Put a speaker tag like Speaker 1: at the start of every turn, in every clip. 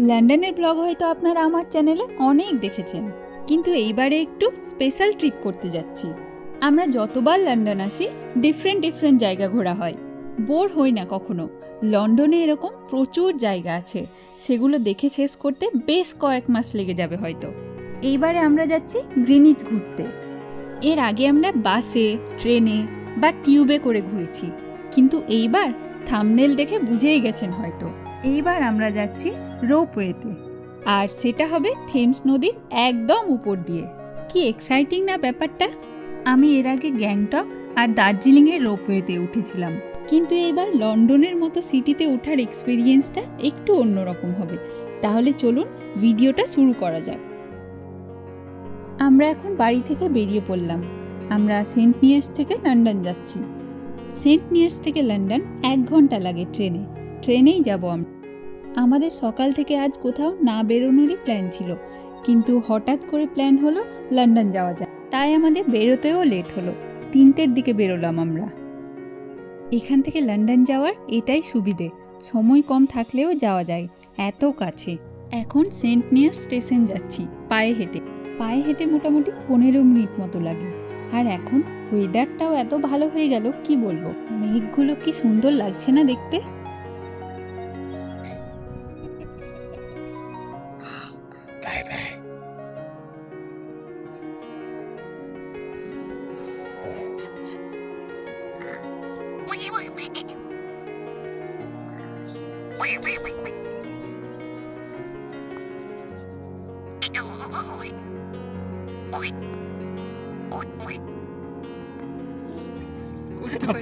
Speaker 1: লন্ডনের ব্লগ হয়তো আপনারা আমার চ্যানেলে অনেক দেখেছেন। কিন্তু এইবারে একটু স্পেশাল ট্রিপ করতে যাচ্ছি। আমরা যতবার লন্ডন আসি ডিফারেন্ট ডিফারেন্ট জায়গা ঘোরা হয়। বোর হই না কখনো। লন্ডনে এরকম প্রচুর জায়গা আছে। সেগুলো দেখে শেষ করতে বেশ কয়েক মাস লেগে যাবে হয়তো। এইবারে আমরা যাচ্ছি গ্রিনিচ ঘুরতে। এর আগে আমরা বাসে, ট্রেনে বা টিউবে করে ঘুরেছি। কিন্তু এইবার থামনেল দেখে বুঝেই গেছেন হয়তো। এইবার আমরা যাচ্ছি রোপওয়েতে। আর সেটা হবে থেমস নদীর একদম উপর দিয়ে। কি এক্সাইটিং না ব্যাপারটা? আমি এর আগে গ্যাংটক আর দার্জিলিংয়ের রোপওয়েতে উঠেছিলাম। কিন্তু এবার লন্ডনের মতো সিটিতে ওঠার এক্সপিরিয়েন্সটা একটু অন্যরকম হবে। তাহলে চলুন ভিডিওটা শুরু করা যাক। আমরা এখন বাড়ি থেকে বেরিয়ে পড়লাম। আমরা সেন্ট নিয়ার্স থেকে লন্ডন যাচ্ছি। সেন্ট নিয়ার্স থেকে লন্ডন এক ঘণ্টা লাগে ট্রেনে। ট্রেনেই যাব আমরা। আমাদের সকাল থেকে আজ কোথাও না বেরোনোরই প্ল্যান ছিল। কিন্তু হঠাৎ করে প্ল্যান হলো লন্ডন যাওয়া যায় তাই আমাদের বেরোতেও লেট হলো। তিনটের দিকে বেরোলাম আমরা। এখান থেকে লন্ডন যাওয়ার এটাই সুবিধে। সময় কম থাকলেও যাওয়া যায়। এত কাছে। এখন সেন্ট নিয়ার্স স্টেশন যাচ্ছি, পায়ে হেঁটে। পায়ে হেঁটে মোটামুটি পনেরো মিনিট মতো লাগে। আর এখন ওয়েদারটাও এত ভালো হয়ে গেল, কি বলব? মেঘগুলো কি সুন্দর লাগছে না দেখতে?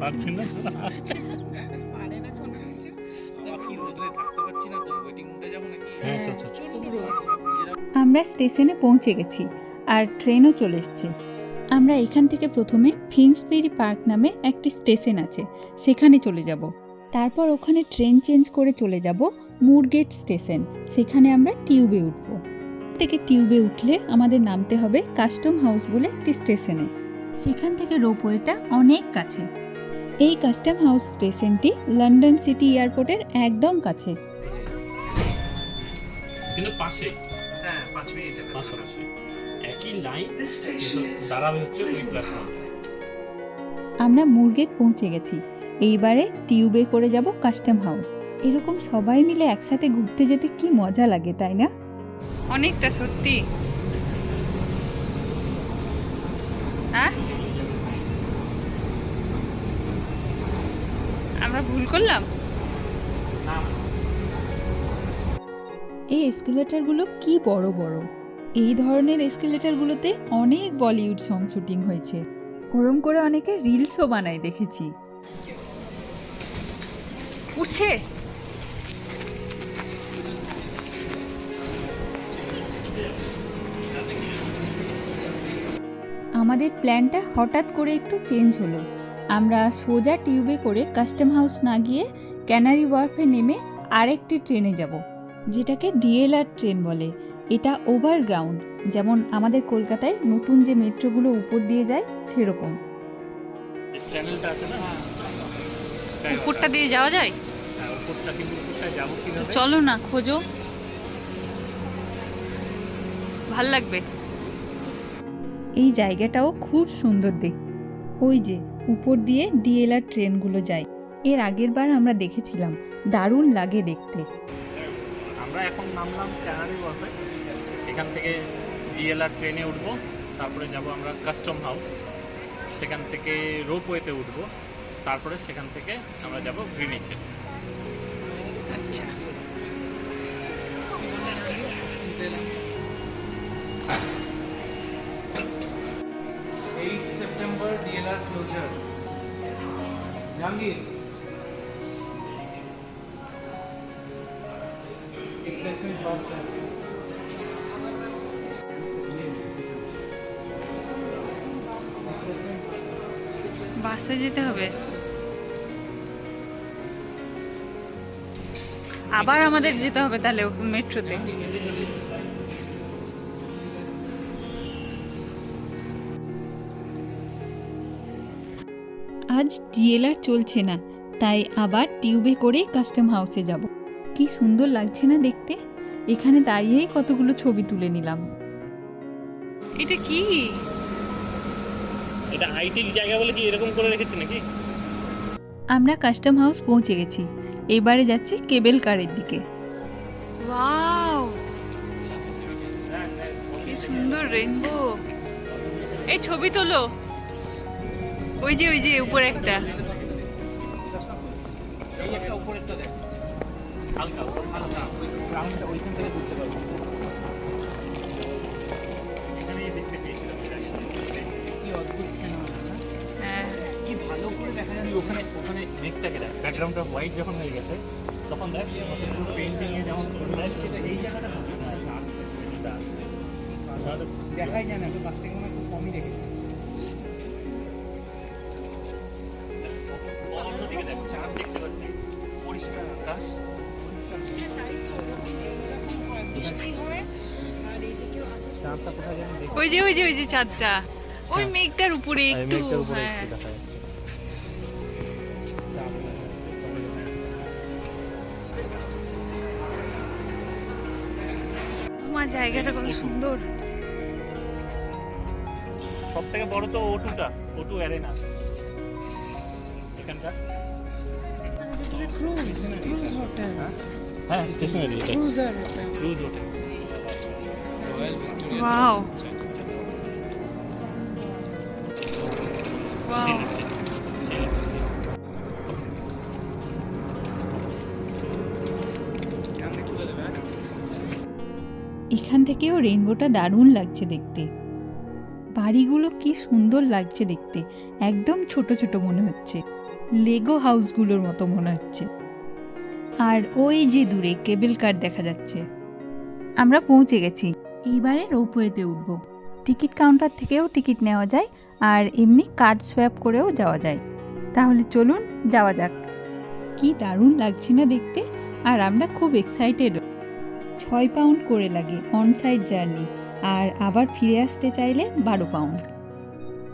Speaker 2: পারছি না। হ্যাঁ।
Speaker 1: আমরা স্টেশনে পৌঁছে গেছি আর ট্রেনও চলে এসছে। আমরা এখান থেকে প্রথমে ফিন্সবেরি পার্ক নামে একটি স্টেশন আছে, সেখানে চলে যাব। তারপর ওখানে ট্রেন চেঞ্জ করে চলে যাব মুরগেট স্টেশন, সেখানে আমরা টিউবে উঠব। থেকে টিউবে উঠলে আমাদের নামতে হবে কাস্টম হাউস বলে একটি স্টেশনে। সেখান থেকে রোপওয়েটা অনেক কাছে। এই কাস্টম হাউস স্টেশনটি লন্ডন সিটি এয়ারপোর্টের একদম কাছে।
Speaker 2: কিন্তু পাশে।
Speaker 3: হ্যাঁ পাঁচ মিনিটের
Speaker 2: পাশাপাশি একই লাইন দাঁড়াবে হচ্ছে ওই প্ল্যাটফর্ম
Speaker 1: আমরা মুরগেট পৌঁছে গেছি। এইবারে টিউবে করে যাব কাস্টম হাউস। এরকম সবাই মিলে একসাথে ঘুরতে যেতে কি মজা লাগে তাই না? অনেকটা সত্যি হ্যাঁ আমরা ভুল করলাম। এই এসকেলেটারগুলো কি বড় বড়? এই ধরনের এসকেলেটারগুলোতে অনেক বলিউড সং শুটিং হয়েছে। ওরম করে অনেকে রিলসও বানায় দেখেছি। উঠছে। আমাদের প্ল্যানটা হঠাৎ করে একটু চেঞ্জ হলো। আমরা সোজা টিউবে করে কাস্টম হাউস না গিয়ে ক্যানারি ওয়ার্ফে নেমে আরেকটি ট্রেনে যাব যেটাকে ডিএলআর ট্রেন বলে। এটা ওভারগ্রাউন্ড যেমন আমাদের কলকাতায় নতুন যে মেট্রোগুলো উপর দিয়ে যায় সেরকম।
Speaker 2: চ্যানেলটা আছে না?
Speaker 1: উপরটা দিয়ে যাওয়া যায়?
Speaker 2: হ্যাঁ
Speaker 1: চলো না খোঁজো। ভালো লাগবে। এই জায়গাটাও খুব সুন্দর দেখ। ওই যে উপর দিয়ে ডিএলআর ট্রেনগুলো যায়। এর আগের বার আমরা দেখেছিলাম দারুণ লাগে দেখতে।
Speaker 2: আমরা এখন নামলাম ক্যানারি ওয়ার্ফে এখান থেকে ডিএলআর ট্রেনে উঠবো তারপরে যাব আমরা কাস্টম হাউস। সেখান থেকে রোপওয়েতে উঠবো তারপরে সেখান থেকে আমরা যাব গ্রিনিচে।
Speaker 1: আচ্ছা।
Speaker 3: September DLR closure. Jangir. Replacement part.
Speaker 1: বাসে যেতে হবে আবার আমাদের যেতে হবে তাহলে মেট্রোতে আজ ডিএলআর চলছে না তাই আবার টিউবে করে কাস্টম হাউসে যাব। কি সুন্দর লাগছে না দেখতে? এখানে দাঁড়িয়েই কতগুলো ছবি তুলে নিলাম।
Speaker 4: এটা কি?
Speaker 2: এটা আইটির জায়গা বলে কি এরকম করে রেখেছে নাকি?
Speaker 1: আমরা কাস্টম হাউস পৌঁছে গেছি। এবারে যাচ্ছি কেবল কারের দিকে।
Speaker 4: ওয়াও! কি সুন্দর রেইনবো এই ছবি তোলো। ওই যে ওই যে উপরে একটা।
Speaker 3: কি
Speaker 4: হ্যাঁ।
Speaker 3: কি ভালো করে দেখা
Speaker 2: ওখানে ওখানে মেঘটাকে দেখ ব্যাকগ্রাউন্ডটা হোয়াইট যখন হয়ে গেছে তখন দেখ পুরো পেন্টিং এ যেমন দেয় সেটা এই জায়গাটা না।
Speaker 3: দেখাই যায় না তো পাশ থেকে খুব কমই দেখেছি।
Speaker 2: আকাশ।
Speaker 4: ওই যে ওই যে ওই যে চাঁদটা। ওই
Speaker 2: হ্যাঁ।
Speaker 4: মেঘটার উপরে
Speaker 2: এই
Speaker 4: একটু
Speaker 2: মেঘটার উপরে
Speaker 4: হ্যাঁ।
Speaker 2: একটু।
Speaker 4: মা জায়গাটা কত সুন্দর।
Speaker 2: সব থেকে বড় তো ওটুটা ওটু অ্যারেনা। এখানকার। হ্যাঁ স্টেশনারি এটা ক্রুজ হোটেল
Speaker 4: ওয়াও?
Speaker 1: এখান থেকেও রেইনবোটা দারুণ লাগছে দেখতে। বাড়িগুলো কি সুন্দর লাগছে দেখতে। একদম ছোট ছোট মনে হচ্ছে। লেগো হাউসগুলোর মতো মনে হচ্ছে। আর ওই যে দূরে কেবল কার দেখা যাচ্ছে। আমরা পৌঁছে গেছি। এইবারে রোপওয়েতে উঠব। টিকিট কাউন্টার থেকেও টিকিট নেওয়া যায় আর এমনি কার্ড সোয়াপ করেও যাওয়া যায়। তাহলে চলুন যাওয়া যাক। কি দারুণ লাগছে না দেখতে। আর আমরা খুব এক্সাইটেড ছয় পাউন্ড করে লাগে অন সাইড জার্নি আর আবার ফিরে আসতে চাইলে বারো পাউন্ড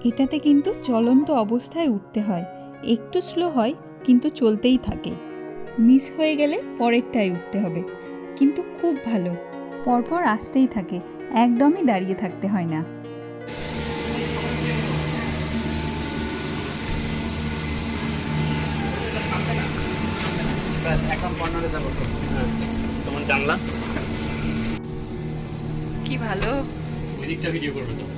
Speaker 1: এটাতে কিন্তু চলন্ত অবস্থায় উঠতে হয়। একটু স্লো হয় কিন্তু চলতেই থাকে। মিস হয়ে গেলে পরেরটায় উঠতে হবে কিন্তু খুব ভালো। পরপর আসতেই থাকে একদমই দাঁড়িয়ে থাকতে হয় না।
Speaker 4: কি ভালো।
Speaker 2: ওই দিকটা ভিডিও করবে তো।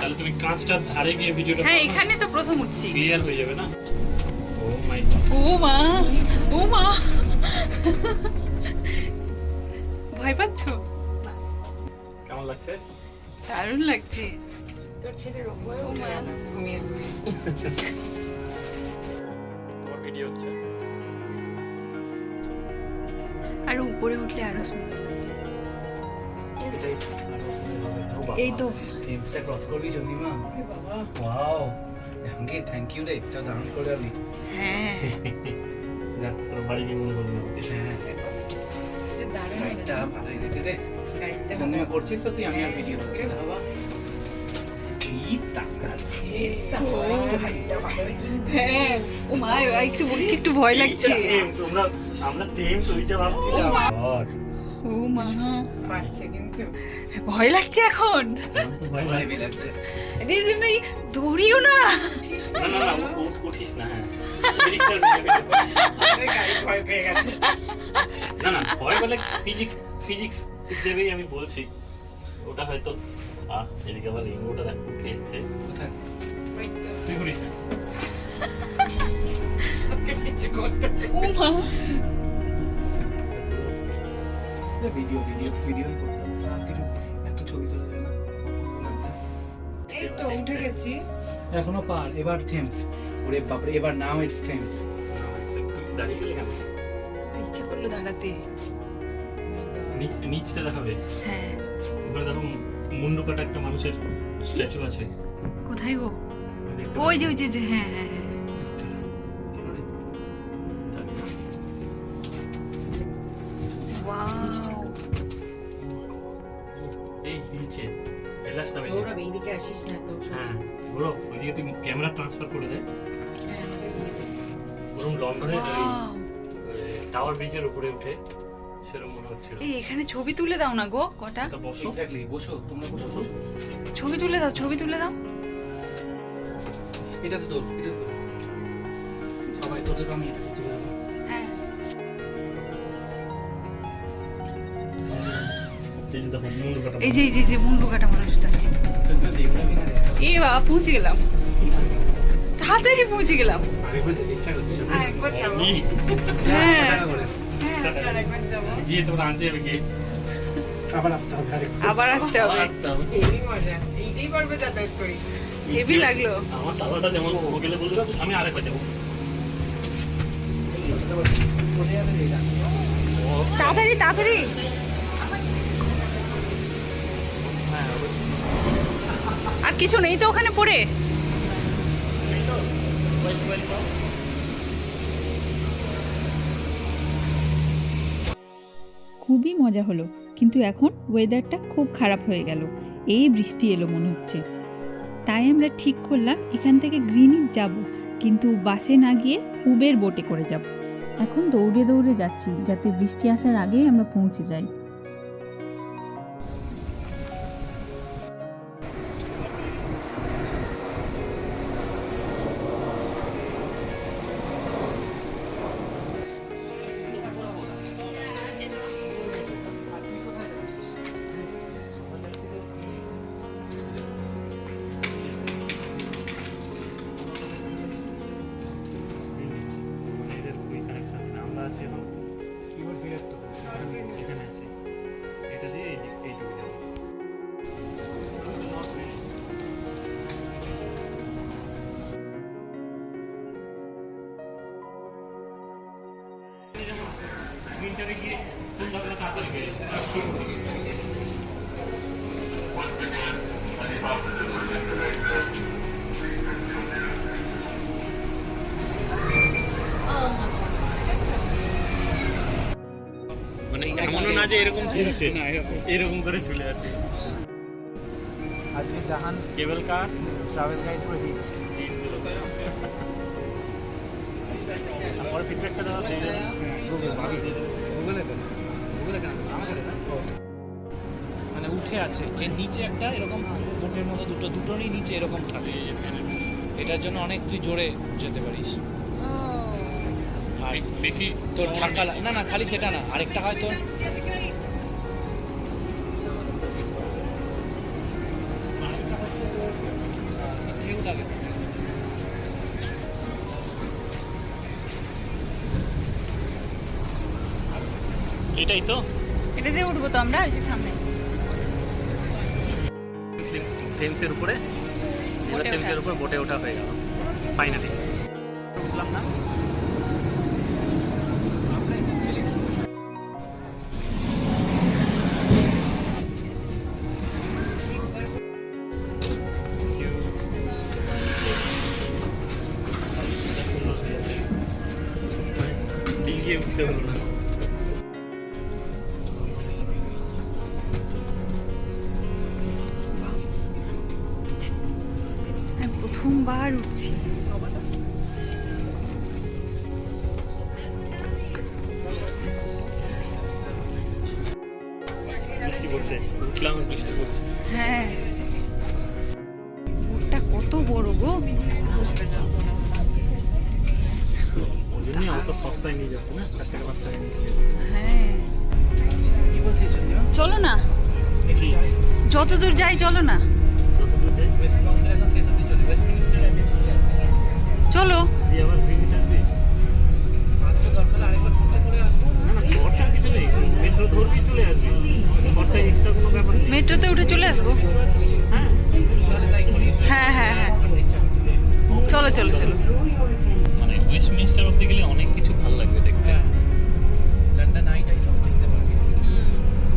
Speaker 2: তাহলে তুমি কাঁচটার ধারে গিয়ে ভিডিওটা
Speaker 4: হ্যাঁ এখানে তো প্রথম উঠছি।
Speaker 2: ক্লিয়ার হয়ে যাবে না? ও মাই
Speaker 4: ও মা ও মা ভয় পাচ্ছ?
Speaker 2: কেমন লাগছে?
Speaker 4: দারুণ লাগছে।
Speaker 2: তোমার ভিডিও হচ্ছে?
Speaker 4: আর উপরে উঠলে আরও সুন্দর।
Speaker 3: এই তো। টেমসটা ক্রস করবি Chandima wow Jahangir thank you রে। এটা দারুণ করে আমি
Speaker 4: হ্যাঁ।
Speaker 2: তোর বাড়ি গিয়ে মনে করব
Speaker 3: হ্যাঁ গাইডটা ভালো এনেছে রে। চন্দিমা করছিস তো তুই আমি আর ভিডিও করছি না বাবা। একটু
Speaker 4: হ্যাঁ একটু ভয় লাগছে।
Speaker 2: আমরা আমরা ওইটা ভাবছিলাম।
Speaker 3: পারছে কিন্তু।
Speaker 4: ভয় লাগছে এখন?
Speaker 2: ভয় লাগে।
Speaker 3: লাগছে
Speaker 4: দিদি তুমি দৌড়িও না।
Speaker 2: না না না উঠিস না হ্যাঁ
Speaker 3: ভয় পেয়ে গেছে।
Speaker 2: না না ভয় বলে ফিজিক্স ফিজিক্স হিসেবেই আমি বলছি ওটা হয়তো আহ এদিকে আবার রিমোটটা দেখ উঠে এসছে
Speaker 3: কোথায়
Speaker 2: তুই করিস না
Speaker 4: ও মা
Speaker 3: ভিডিও ভিডিও ভিডিও করতে হবে। আর কিছু এত ছবি তোলা যায় না
Speaker 4: এই তো উঠে গেছি।
Speaker 3: এখনও পার এবার থেমস ওরে বাপরে এবার নাও ইটস থেমস
Speaker 2: দাঁড়িয়ে গেলে কেন
Speaker 4: ইচ্ছে করল দাঁড়াতে।
Speaker 2: নিচটা দেখাবে?
Speaker 4: হ্যাঁ।
Speaker 2: ওখানে দেখো মুন্ডু কাটা একটা মানুষের স্ট্যাচু আছে।
Speaker 4: কোথায় গো? ওই যে ওই যে যে, হ্যাঁ হ্যাঁ হ্যাঁ।
Speaker 2: ট্রান্সফার করে দে বরং
Speaker 4: ওয়াও
Speaker 2: টাওয়ার ব্রিজের উপরে উঠে সেরকম মনে হচ্ছিল।
Speaker 4: এই এখানে ছবি তুলে দাও না গো কটা?
Speaker 2: তো বসো।
Speaker 3: এক্স্যাক্টলি বসো তোমরা বসো বসো।
Speaker 4: ছবি তুলে দাও ছবি তুলে দাও।
Speaker 3: এটাতে তোর এটাতে তোর। সবাই তোদের আমি এটা তুলে দেবো
Speaker 4: হ্যাঁ।
Speaker 2: এই যে
Speaker 4: এই যে মুন্ডু কাটা মানুষটা। এই বাবা পৌঁছে গেলাম। তাড়াতাড়ি পৌঁছে গেলাম। হ্যাঁ। হ্যাঁ
Speaker 3: আবার আসতে হবে আরেকবার।
Speaker 4: আবার আসতে হবে।
Speaker 2: আসতে হবে।
Speaker 4: হেভি লাগল।
Speaker 2: আমার সালাটা যেমন ও গেলে বলল আমি আরেকবার যাব।
Speaker 3: চলে যাবে রে এটা।
Speaker 4: তাড়াতাড়ি তাড়াতাড়ি। আর কিছু নেই তো ওখানে পড়ে?
Speaker 1: খুবই মজা হলো, কিন্তু এখন ওয়েদারটা খুব খারাপ হয়ে গেল। এই বৃষ্টি এলো মনে হচ্ছে। তাই আমরা ঠিক করলাম এখান থেকে গ্রিনিজ যাব, কিন্তু বাসে না গিয়ে উবের বোটে করে যাব। এখন দৌড়ে দৌড়ে যাচ্ছি, যাতে বৃষ্টি আসার আগেই আমরা পৌঁছে যাই।
Speaker 2: মিনিটারে গিয়ে কোন জায়গাটা তাড়াতাড়ি গেলে মানে এমনও না যে এরকম চলছে
Speaker 3: এরকম।
Speaker 2: এরকম করে চলে আছে।
Speaker 3: আজকে Jahan
Speaker 2: cable car?
Speaker 3: Travel guide পুরো হিট।
Speaker 2: তারপরে ফিডব্যাকটা দেওয়া
Speaker 3: মানে উঠে আছে। এর নিচে একটা এরকম বোটের মতো দুটো দুটোরই নিচে এরকম থাকে। এটার জন্য অনেক তুই জোরে যেতে পারিস।
Speaker 2: বেশি
Speaker 3: তোর লা- না না খালি সেটা না। আরেকটা হয় তোর
Speaker 2: এটাই তো।
Speaker 4: এটা দিয়ে উঠবো তো আমরা ওই যে সামনে।
Speaker 2: থেমসের উপরে?
Speaker 4: থেমসের
Speaker 2: উপরে বোটে ওঠা হয়ে গেল। ফাইনালি উঠলাম না।
Speaker 3: বলছিস সঞ্জয়?
Speaker 4: চলো না
Speaker 2: কি
Speaker 4: যত দূর যাই চলো না
Speaker 2: যতদূর যাই
Speaker 3: চলে
Speaker 2: না চলে
Speaker 4: মেট্রোতে উঠে চলে আসব
Speaker 2: হ্যাঁ
Speaker 4: হ্যাঁ হ্যাঁ। চলো চলো চলো।
Speaker 2: মানে ওয়েস্ট মিনিস্টার অব্দি গেলে অনেক কিছু ভালো লাগবে দেখতে।
Speaker 3: হ্যাঁ। লন্ডন আই সব দেখতে পারবি।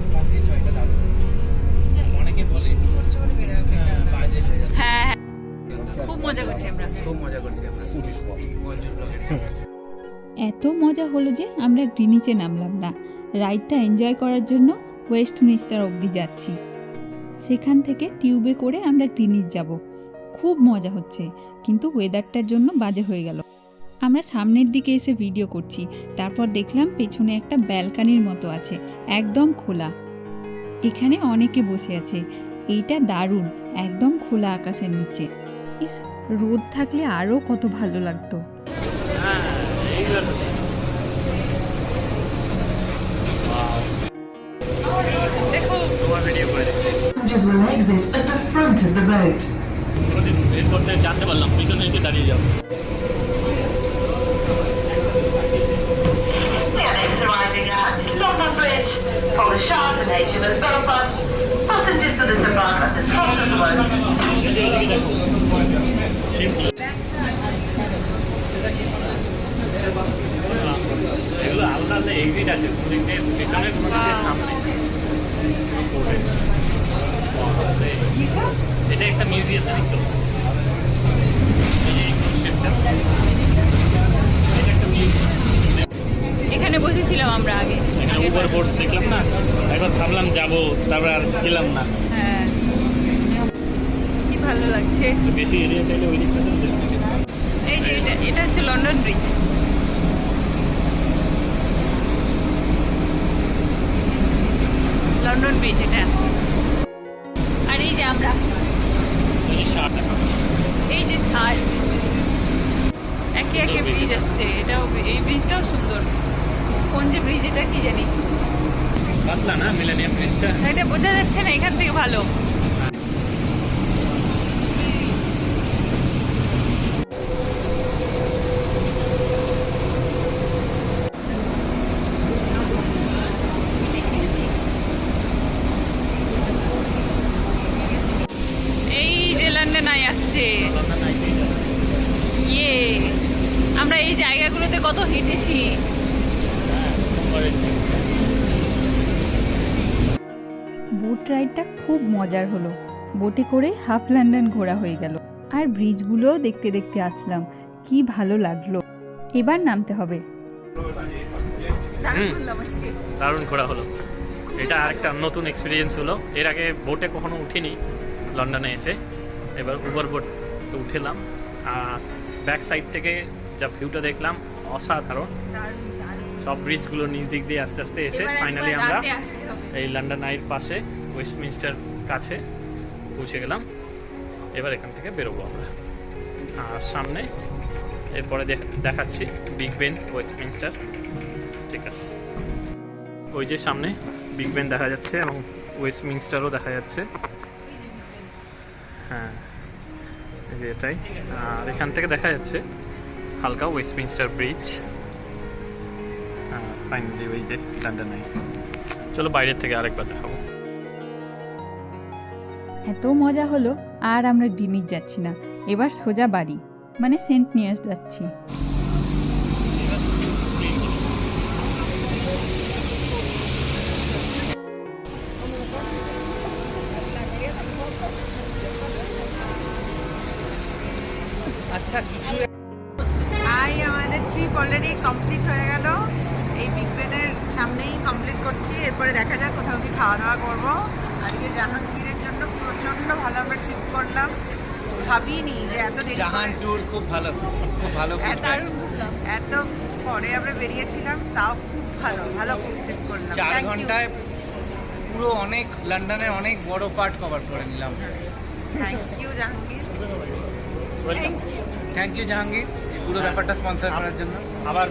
Speaker 3: ক্লাসিক হয় এটা দারুণ। অনেকে বলে হ্যাঁ, বাজে হয়ে যাচ্ছে।
Speaker 4: হ্যাঁ হ্যাঁ। খুব মজা করছি আমরা।
Speaker 3: খুব মজা করছি আমরা।
Speaker 1: এত মজা হলো যে আমরা গ্রিনিচে নামলাম না। রাইডটা এনজয় করার জন্য ওয়েস্ট মিনিস্টার অবধি যাচ্ছি। সেখান থেকে টিউবে করে আমরা গ্রিনিচ যাব। খুব মজা হচ্ছে কিন্তু ওয়েদারটার জন্য বাজে হয়ে গেল। আমরা সামনের দিকে এসে ভিডিও করছি তারপর দেখলাম পেছনে একটা ব্যালকানির মতো আছে একদম খোলা। এখানে অনেকে বসে আছে এইটা দারুণ একদম খোলা আকাশের নিচে। ইস রোদ থাকলে আরও কত ভালো লাগতো।
Speaker 2: হ্যাঁ
Speaker 5: will exit at the front of the boat.
Speaker 2: এরপরে জানতে পারলাম পিছনে এসে দাঁড়িয়ে যাও. এগুলো আলাদা আলাদা এক্সিট আছে পেছনে সামনে এটা একটা মিউজিয়াম জানিস তো এই যে shiftটা। এটা একটা মিউজিয়াম
Speaker 4: এখানে বসেছিলাম আমরা আগে।
Speaker 2: এখানে উপর বোর্ড দেখলাম না? একবার ভাবলাম যাব তারপর আর গেলাম না।
Speaker 4: হ্যাঁ। কি ভালো লাগছে।
Speaker 2: বেশি এরিয়া চাইলে ওই দিকটা
Speaker 4: এই যে এটা এটা হচ্ছে লন্ডন ব্রিজ লন্ডন ব্রিজ এটা। একে একে ব্রিজ আসছে এটাও এই ব্রিজটাও সুন্দর। কোন যে ব্রিজ এটা কি জানি?
Speaker 2: পাতলা না মিলেনিয়াম ব্রিজটা
Speaker 4: এটা বোঝা যাচ্ছে না এখান থেকে ভালো এই যে লন্ডন আই আসছে ইয়ে আমরা এই জায়গাগুলোতে কত হেঁটেছি
Speaker 1: বোট রাইডটা খুব মজার হলো। বোটে করে হাফ লন্ডন ঘোরা হয়ে গেল। আর ব্রিজগুলোও দেখতে দেখতে আসলাম। কি ভালো লাগল। এবার নামতে হবে।
Speaker 2: দারুণ ঘোরা হলো। এটা আরেকটা নতুন এক্সপিরিয়েন্স হলো। এর আগে বোটে কখনো উঠিনি লন্ডনে এসে। এবার উবার বোট উঠেলাম। আর ব্যাক সাইড থেকে যা ভিউটা দেখলাম অসাধারণ। সব ব্রিজগুলো নিচ দিক দিয়ে আস্তে আস্তে এসে ফাইনালি আমরা এই লন্ডন আইয়ের পাশে ওয়েস্টমিনস্টার কাছে পৌঁছে গেলাম। এবার এখান থেকে বেরোবো আমরা। আর সামনে এরপরে দেখ- দেখাচ্ছি বিগ বেন ওয়েস্টমিনস্টার ঠিক আছে। ওই যে সামনে বিগ বেন দেখা যাচ্ছে এবং ওয়েস্টমিনস্টারও দেখা যাচ্ছে। হ্যাঁ যে এটাই। আর এখান থেকে দেখা যাচ্ছে হালকা ওয়েস্টমিনস্টার ব্রিজ ফাইনালি ওই যে লন্ডন চলো বাইরের থেকে আরেকবার দেখাবো।
Speaker 1: এত মজা হলো আর আমরা ডিনিট যাচ্ছি না। এবার সোজা বাড়ি মানে সেন্ট নিয়াস যাচ্ছি।
Speaker 3: আচ্ছা কিছু
Speaker 6: আই আমাদের ট্রিপ অলরেডি কমপ্লিট হয়ে গেল। এই বিগ বেনের সামনেই কমপ্লিট করছি। এরপরে দেখা যাক কোথাও কি খাওয়া দাওয়া করব। আজকে জাহাঙ্গীরের জন্য প্রচণ্ড ভালো আমরা ট্রিপ করলাম। ভাবিনি যে এত দেরি
Speaker 3: জাহান ট্যুর খুব ভালো খুব ভালো
Speaker 6: এত পরে আমরা বেরিয়েছিলাম তাও খুব ভালো ভালো ট্রিপ করলাম।
Speaker 3: চার ঘন্টায় পুরো অনেক লন্ডনের অনেক বড় পার্ট কভার করে নিলাম।
Speaker 6: Thank you Jahangir.
Speaker 3: Thank you Jahangir পুরো ব্যাপারটা স্পন্সর করার জন্য।
Speaker 2: আবার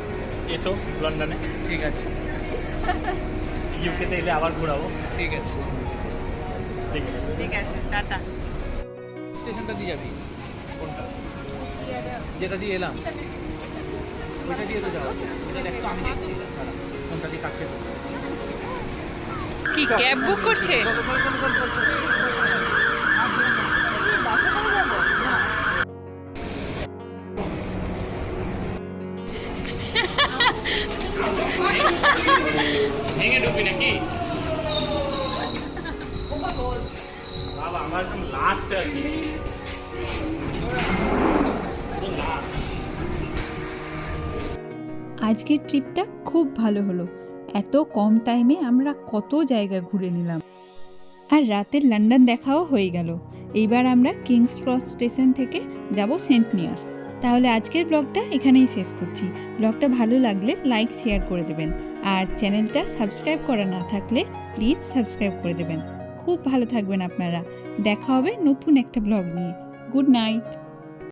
Speaker 2: এসো লন্ডনে।
Speaker 3: ঠিক আছে।
Speaker 2: ইউকেতে এলে আবার ঘোরাবো।
Speaker 3: ঠিক আছে।
Speaker 2: ঠিক আছে
Speaker 6: ঠিক আছে টাটা।
Speaker 3: স্টেশনটা দিয়ে যাবি? কোনটা? যেটা দিয়ে এলাম? ওইটা দিয়ে তো যাওয়া দেখ তো আমি দেখছি। কোনটা দিয়ে কাছে হচ্ছে
Speaker 4: কি ক্যাব বুক করছে?
Speaker 2: ভেঙে ঢুকবি নাকি বাবা
Speaker 1: আজকের ট্রিপটা খুব ভালো হলো। এত কম টাইমে আমরা কত জায়গা ঘুরে নিলাম। আর রাতের লন্ডন দেখাও হয়ে গেল। এইবার আমরা কিংস ক্রস স্টেশন থেকে যাব সেন্ট নিয়াস তাহলে আজকের ব্লগটা এখানেই শেষ করছি। ব্লগটা ভালো লাগলে লাইক শেয়ার করে দেবেন। আর চ্যানেলটা সাবস্ক্রাইব করা না থাকলে প্লিজ সাবস্ক্রাইব করে দেবেন। খুব ভালো থাকবেন আপনারা। দেখা হবে নতুন একটা ব্লগ নিয়ে। Good night